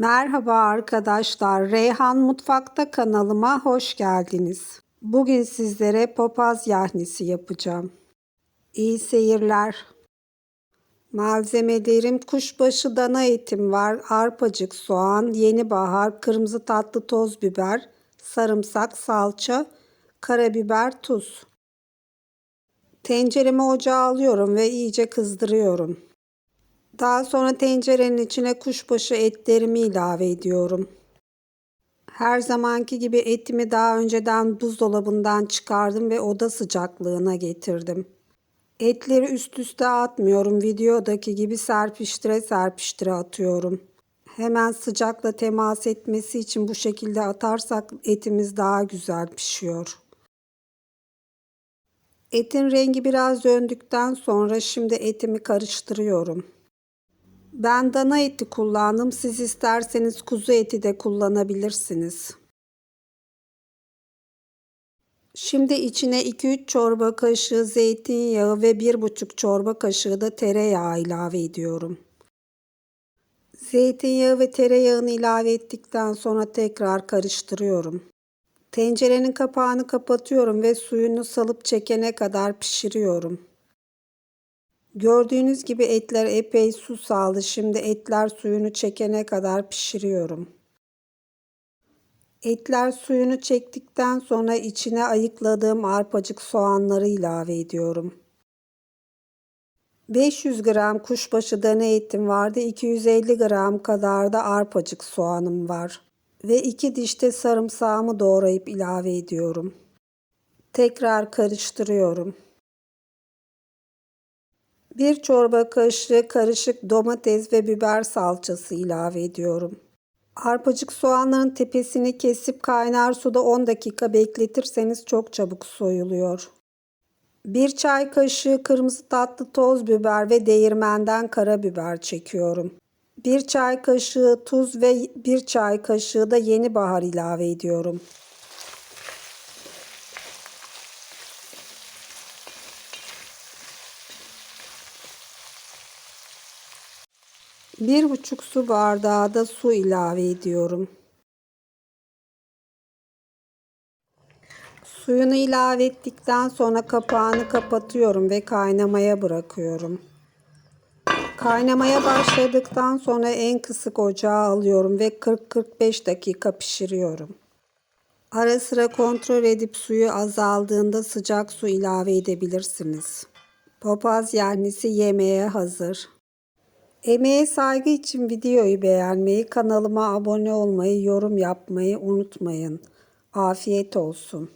Merhaba arkadaşlar. Reyhan Mutfakta kanalıma hoş geldiniz. Bugün sizlere papaz yahnisi yapacağım. İyi seyirler. Malzemelerim kuşbaşı dana etim var, arpacık soğan, yeni bahar, kırmızı tatlı toz biber, sarımsak, salça, karabiber, tuz. Tenceremi ocağa alıyorum ve iyice kızdırıyorum. Daha sonra tencerenin içine kuşbaşı etlerimi ilave ediyorum. Her zamanki gibi etimi daha önceden buzdolabından çıkardım ve oda sıcaklığına getirdim. Etleri üst üste atmıyorum. Videodaki gibi serpiştire serpiştire atıyorum. Hemen sıcakla temas etmesi için bu şekilde atarsak etimiz daha güzel pişiyor. Etin rengi biraz döndükten sonra şimdi etimi karıştırıyorum. Ben dana eti kullandım. Siz isterseniz kuzu eti de kullanabilirsiniz. Şimdi içine 2-3 çorba kaşığı zeytinyağı ve 1,5 çorba kaşığı da tereyağı ilave ediyorum. Zeytinyağı ve tereyağını ilave ettikten sonra tekrar karıştırıyorum. Tencerenin kapağını kapatıyorum ve suyunu salıp çekene kadar pişiriyorum. Gördüğünüz gibi etler epey su saldı. Şimdi etler suyunu çekene kadar pişiriyorum. Etler suyunu çektikten sonra içine ayıkladığım arpacık soğanları ilave ediyorum. 500 gram kuşbaşı dana etim vardı. 250 gram kadar da arpacık soğanım var. Ve 2 dişte sarımsağımı doğrayıp ilave ediyorum. Tekrar karıştırıyorum. 1 çorba kaşığı karışık domates ve biber salçası ilave ediyorum. Arpacık soğanların tepesini kesip kaynar suda 10 dakika bekletirseniz çok çabuk soyuluyor. 1 çay kaşığı kırmızı tatlı toz biber ve değirmenden karabiber çekiyorum. 1 çay kaşığı tuz ve 1 çay kaşığı da yeni bahar ilave ediyorum. Bir buçuk su bardağı da su ilave ediyorum. Suyunu ilave ettikten sonra kapağını kapatıyorum ve kaynamaya bırakıyorum. Kaynamaya başladıktan sonra en kısık ocağa alıyorum ve 40-45 dakika pişiriyorum. Ara sıra kontrol edip suyu azaldığında sıcak su ilave edebilirsiniz. Papaz yahnisi yemeğe hazır. Emeğe saygı için videoyu beğenmeyi, kanalıma abone olmayı, yorum yapmayı unutmayın. Afiyet olsun.